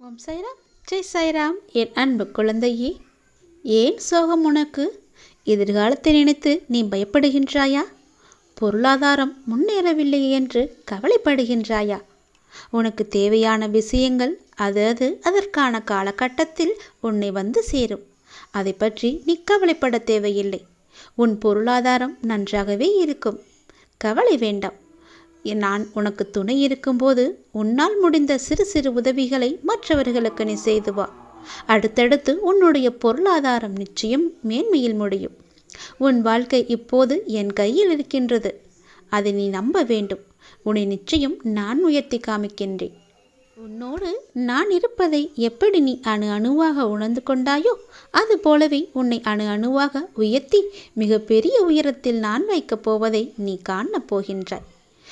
ஓம் சாய்ராம். ஜெய் சாய்ராம். என் அன்பு குழந்தையே ஏன் சோகம் உனக்கு? எதிர்காலத்தை நினைத்து நீ பயப்படுகின்றாயா? பொருளாதாரம் முன்னேறவில்லை என்று கவலைப்படுகின்றாயா? உனக்கு தேவையான விஷயங்கள் அது அது அதற்கான காலகட்டத்தில் உன்னை வந்து சேரும். அதை பற்றி நீ கவலைப்பட தேவையில்லை. உன் பொருளாதாரம் நன்றாகவே இருக்கும். கவலை வேண்டாம். நான் உனக்கு துணை இருக்கும்போது உன்னால் முடிந்த சிறு சிறு உதவிகளை மற்றவர்களுக்கு நீ செய்து வா. அடுத்தடுத்து உன்னுடைய பொருளாதாரம் நிச்சயம் மேன்மையில் முடியும். உன் வாழ்க்கை இப்போது என் கையில் இருக்கின்றது. அதை நீ நம்ப வேண்டும். உன்னை நிச்சயம் நான் உயர்த்தி காமிக்கின்றேன். உன்னோடு நான் இருப்பதை எப்படி நீ அணு அணுவாக உணர்ந்து கொண்டாயோ அது போலவே உன்னை அணு அணுவாக உயர்த்தி மிகப்பெரிய உயரத்தில் நான் வைக்கப் போவதை நீ காணப் போகின்றாய்.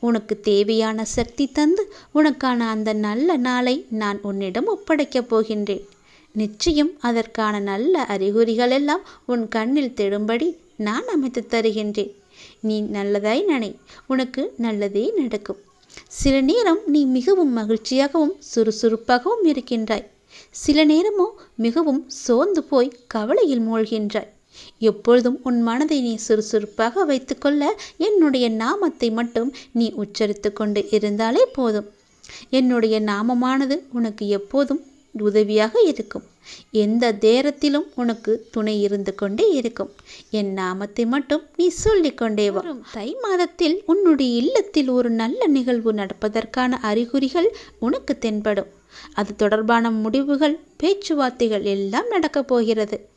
உனக்கு தேவையான சக்தி தந்து உனக்கான அந்த நல்ல நாளை நான் உன்னிடம் ஒப்படைக்கப் போகின்றேன். நிச்சயம் அதற்கான நல்ல அறிகுறிகள் எல்லாம் உன் கண்ணில் தெடும்படி நான் அமைத்து தருகின்றேன். நீ நல்லதாய் நினை உனக்கு நல்லதே நடக்கும். சில நேரம் நீ மிகவும் மகிழ்ச்சியாகவும் சுறுசுறுப்பாகவும் இருக்கின்றாய். சில நேரமோ மிகவும் சோர்ந்து போய் கவலையில் மூழ்கின்றாய். எப்பொழுதும் உன் மனதை நீ சுறுசுறுப்பாக வைத்துக்கொள்ள என்னுடைய நாமத்தை மட்டும் நீ உச்சரித்து கொண்டு இருந்தாலே போதும். என்னுடைய நாமமானது உனக்கு எப்போதும் உதவியாக இருக்கும். எந்த நேரத்திலும் உனக்கு துணை இருந்து கொண்டே இருக்கும். என் நாமத்தை மட்டும் நீ சொல்லிக்கொண்டே வரும் தை மாதத்தில் உன்னுடைய இல்லத்தில் ஒரு நல்ல நிகழ்வு நடப்பதற்கான அறிகுறிகள் உனக்கு தென்படும். அது தொடர்பான முடிவுகள் பேச்சுவார்த்தைகள் எல்லாம் நடக்கப் போகிறது.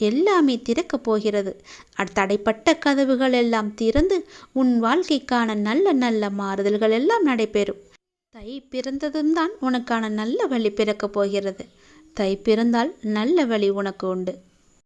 எல்லாமே திறக்கப் போகிறது. தடைப்பட்ட கதவுகள் எல்லாம் திறந்து உன் வாழ்க்கைக்கான நல்ல நல்ல மாறுதல்கள் எல்லாம் நடைபெறும். தை பிறந்ததும் தான் உனக்கான நல்ல வழி பிறக்கப் போகிறது. தை பிறந்தால் நல்ல வழி உனக்கு உண்டு.